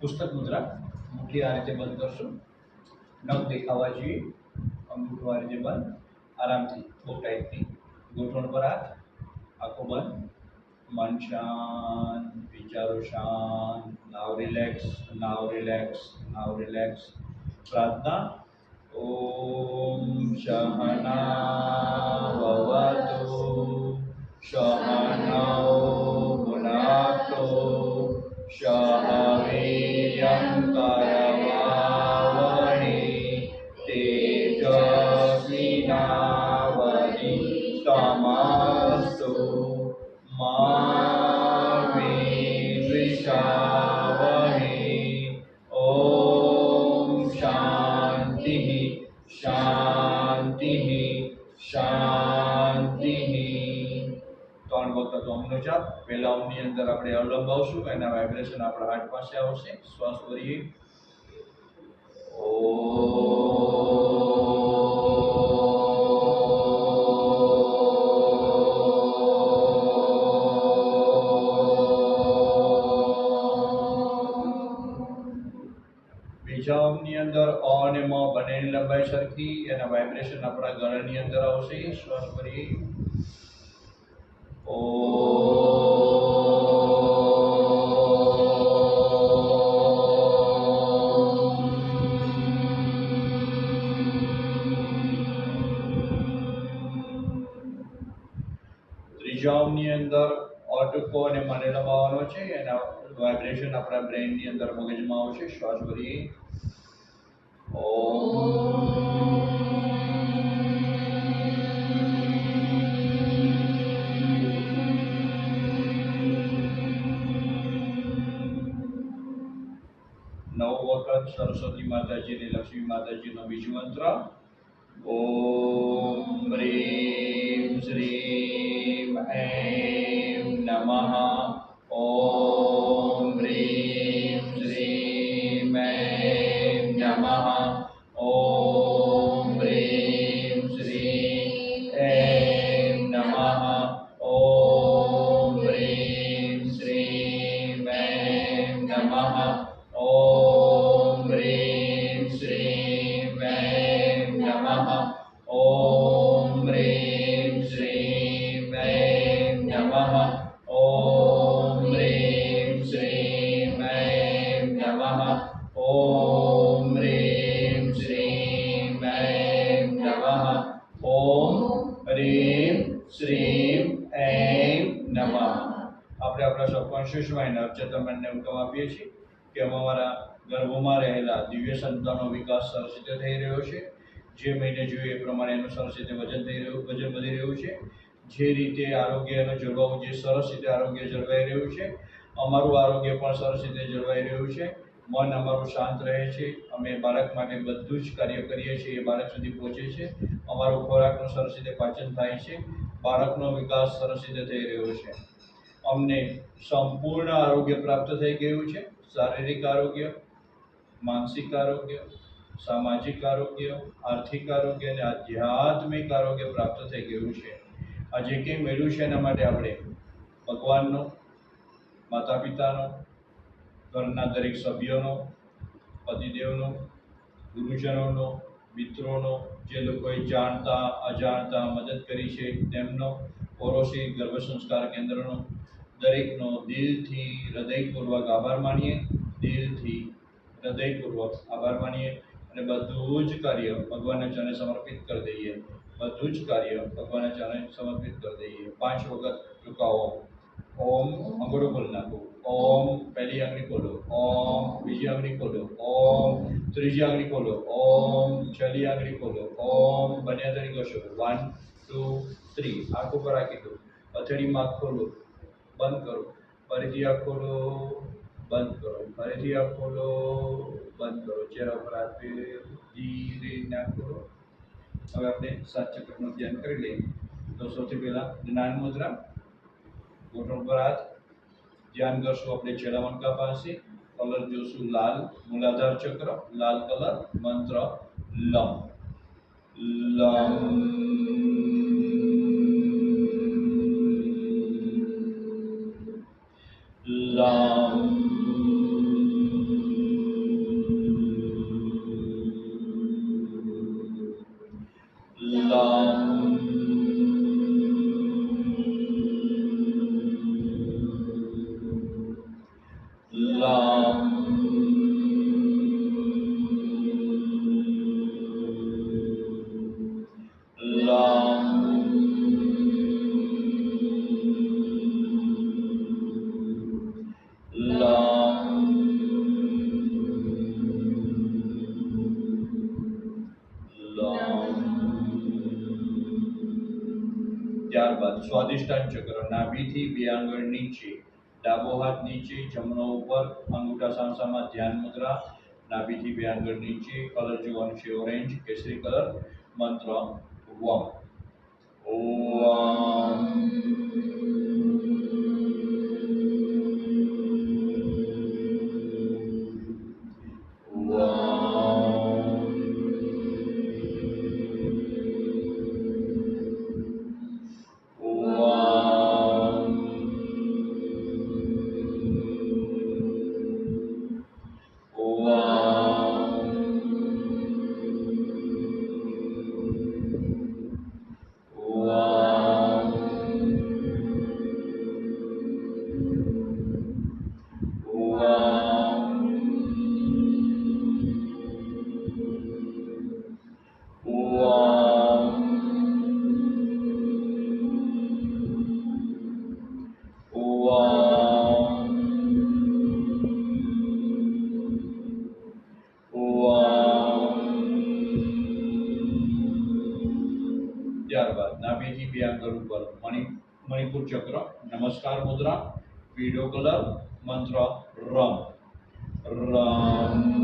પુસ્તક મુદ્રા. મુઠ્ઠી આ રીતે બંધ કરશું. નખ દેખાવા જોઈએ. અંગૂઠો આ રીતે બંધ. આરામથી બહુ ટાઈટથી ગોઠવણ પર હાથ. આંખો બંધ. મન શાંત, વિચારો શાંત. Now relax now relax now relax પ્રાર્થના. ઓમ શહના ભવતુ. શાંતિ શાંતિ ત્રણ વખત ઓમનો જાપ પહેલા ઓમની અંદર આપણે અવલંબ આવશું, એના વાઇબ્રેશન આપણા હાર્ટ પાસે આવશે. શ્વાસ ભરીએ બીજા ઓમની અંદર અ અને મ બંનેની લંબાઈ સરખી, એના વાઇબ્રેશન આપણા ગળાની અંદર આવશે. શ્વાસ ભરી ઓ. ઓમની અંદર અટકો અને મને લંબાવવાનો છે. એના વાઇબ્રેશન આપણા બ્રેનની અંદર મગજમાં આવશે. શ્વાસ ભરીએ નવ વખત સરસ્વતી માતાજી અને લક્ષ્મી માતાજીનો બીજો મંત્ર ઓમ શ્રી શ્રીમ નમઃ સબકોન્શિયસ માઇન્ડ અર્ચતા માઇન્ડને હુકમ આપીએ છીએ કે અમારા ગર્ભમાં રહેલા દિવ્ય સંતાનો વિકાસ સરસ રીતે થઈ રહ્યો છે. જે મહિને જોઈએ એ પ્રમાણે એનું સરસ રીતે વજન થઈ રહ્યું, વજન વધી રહ્યું છે. જે રીતે આરોગ્યનું જળવાવું જે સરસ રીતે આરોગ્ય જળવાઈ રહ્યું છે, અમારું આરોગ્ય પણ સરસ રીતે જળવાઈ રહ્યું છે. મન અમારું શાંત રહે છે. અમે બાળક માટે બધું જ કાર્ય કરીએ છીએ, એ બાળક સુધી પહોંચે છે. અમારો ખોરાકનું સરસ રીતે પાચન થાય છે. બાળકનો વિકાસ સરસ રીતે થઈ રહ્યો છે. અમને સંપૂર્ણ આરોગ્ય પ્રાપ્ત થઈ ગયું છે. શારીરિક આરોગ્ય, માનસિક આરોગ્ય, સામાજિક આરોગ્ય, આર્થિક આરોગ્ય અને આધ્યાત્મિક આરોગ્ય પ્રાપ્ત થઈ ગયું છે. આ જે કંઈ મેળવ્યું છે એના માટે આપણે ભગવાનનો માતા પિતાનો ઘરના દરેક સભ્યોનો, પતિદેવનો, ગુરુજનોનો, મિત્રોનો, જે લોકોએ જાણતા, અજાણતા મદદ કરી છે, તેમનો ઓરોસી ગર્ભ સંસ્કાર કેન્દ્રનો દરેકનો દિલથી હૃદયપૂર્વક આભાર માનીએ, દિલથી હૃદયપૂર્વક આભાર માનીએ અને બધું જ કાર્ય ભગવાનના ચરણે સમર્પિત કરી દઈએ. બધું જ કાર્ય ભગવાનના ચરણે સમર્પિત કરી દઈએ. પાંચ વખત ચુકાવો ઓમ અંગોડો ખોલી નાખો. ઓમ પહેલી આંગળી ખોલો. ઓમ બીજી આંગળી ખોલો. ઓમ ત્રીજી આંગળી ખોલો. ઓમ છેલ્લી આંગળી ખોલો. ઓમ બન્યા હાથેથી ઘસો. વન ટુ થ્રી આંખ ઉપર રાખી દો. અથડીમાં ખોલો. બંધ કરો ફરીથી આંખ ખોલો બંધ કરો ફરીથી આંખ ખોલો બંધ કરો ચહેરા પર હાથ ફેર ધીરે નાક ખોલો હવે આપણે સાત ચક્રનું ધ્યાન કરી લઈએ તો સૌથી પહેલાં જ્ઞાન મુદ્રા ઘૂંટણ પર હાથ ધ્યાન કરશું આપણે છેલ્લા મણકા પાસે કલર જોશું લાલ મૂલાધાર ચક્ર લાલ કલર મંત્ર લમ લમ લમ Shalom. ત્યારબાદ સ્વાદિષ્ટાન ચક્ર નાભીથી બે આંગળ નીચે, ડાબો હાથ નીચે, જમણો ઉપર, અંગૂઠા સામસામાં ધ્યાન મુદ્રા, નાભીથી બે આંગળ નીચે, કલર જોવાનું છે ઓરેન્જ, કેસરી કલર, મંત્ર ઓમ આંગળ ઉપર મણિ મણિપુર ચક્ર નમસ્કાર મુદ્રા પીળો કલર મંત્ર રમ. રમ.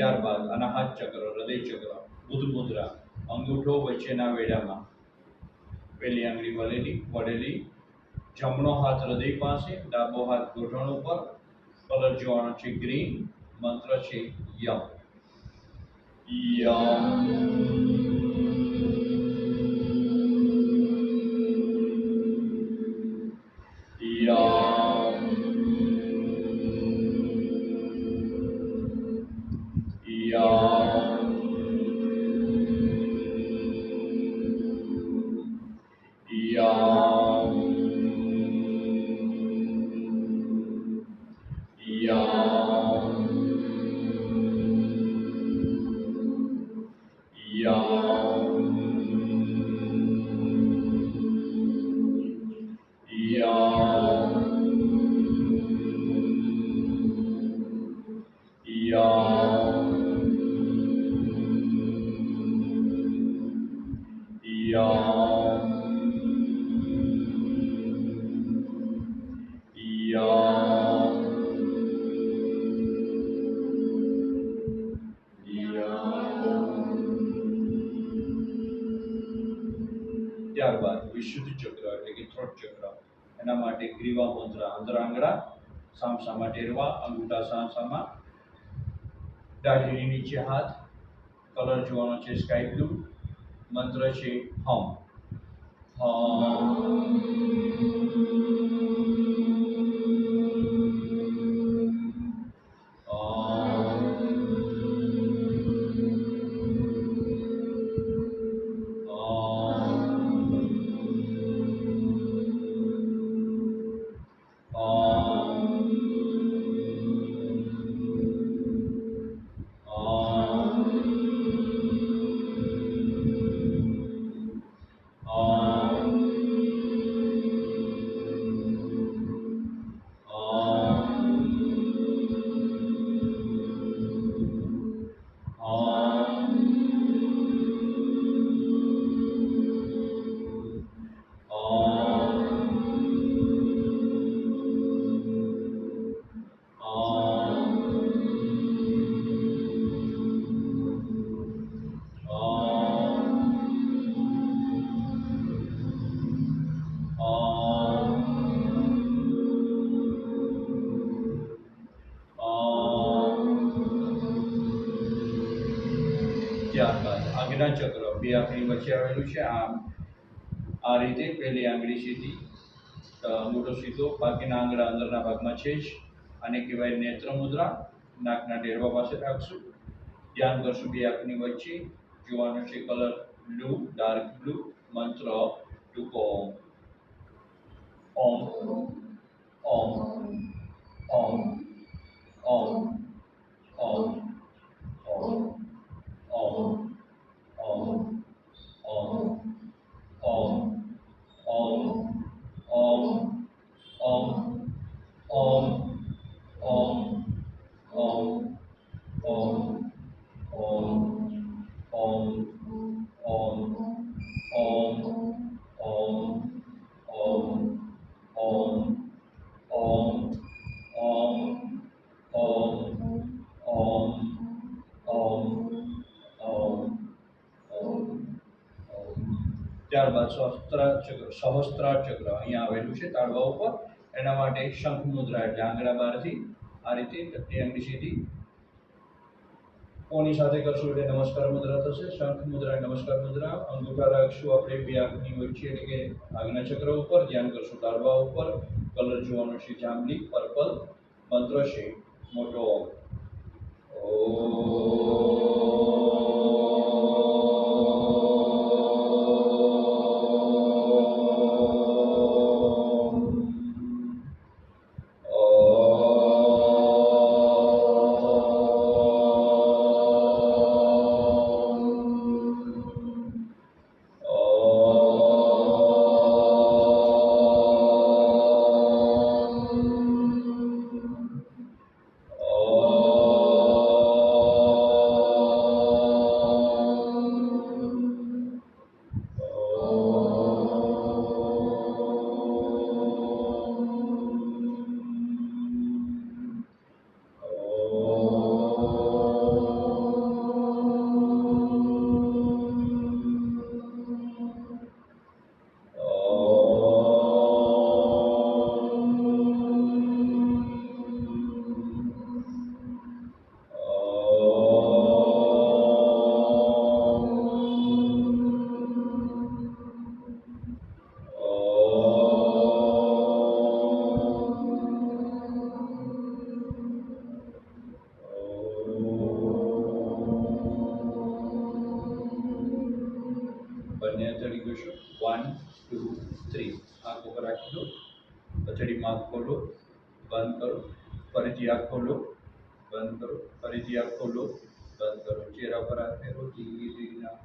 ત્યારબાદ અનાહત ચક્ર, હૃદય ચક્ર, બુદ્ધ મુદ્રા અંગૂઠો વચ્ચેના વેડામાં. પહેલી આંગળી વળેલી વળેલી જમણો હાથ હૃદય પાસે, ડાબો હાથ ગોઠણ ઉપર. કલર જોવાનો છે ગ્રીન, મંત્ર છે યમ. યમ. વિશુદ્ધ ચક્ર એટલે કે થ્રોટ ચક્ર. એના માટે ગ્રીવા મુદ્રા અંતરાંગળા સામસામાં ટેરવા અંગૂઠા સામસામાં, દાઢીની નીચે હાથ, કલર જોવાનો છે સ્કાય બ્લુ, મંત્ર છે હમ. બે આપણી વચ્ચે આવેલું છે, આમ, આ રીતે પહેલી આંગળી સીધી મોટો સીધો, બાકીના આંગળા અંદરના ભાગમાં છે જ અને કહેવાય નેત્ર મુદ્રા નાકના ઢેરવા પાસે રાખશું. ધ્યાન કરશું બે આંખની વચ્ચે. જોવાનું છે કલર બ્લુ, ડાર્ક બ્લુ, મંત્ર ટૂંકો ઓમ. ઓમ ઓમ ઓમ ઓમ ઓમ ઓમ ઓમ. ત્યારબાદ સહસ્ત્રા ચક્ર સહસ્ત્રા ચક્ર અહીંયા આવેલું છે તાળવા ઉપર. એના માટે શંખ મુદ્રા એટલે આંગળા બહારથી. આ રીતે આંગળી સીધી. કોની સાથે કરશું એટલે નમસ્કાર મુદ્રા થશે. શંખ મુદ્રા, નમસ્કાર મુદ્રા. અંગૂઠા રાખશું આપણે બે આંખની વચ્ચે એટલે કે આજ્ઞા ચક્ર ઉપર. ધ્યાન કરશું તાળવા ઉપર. કલર જોવાનો છે જાંબલી, પર્પલ, મંત્ર છે મોટો. બંને થ્રી આંખ ઉપર રાખી દો, પછડી માપ ખોલો, બંધ કરો, ફરીથી આંખ ખોલો, બંધ કરો, ફરીથી આંખ ખોલો, બંધ કરો. ચહેરા પર હાથ ફેરો ધીરે ધીરે આંખ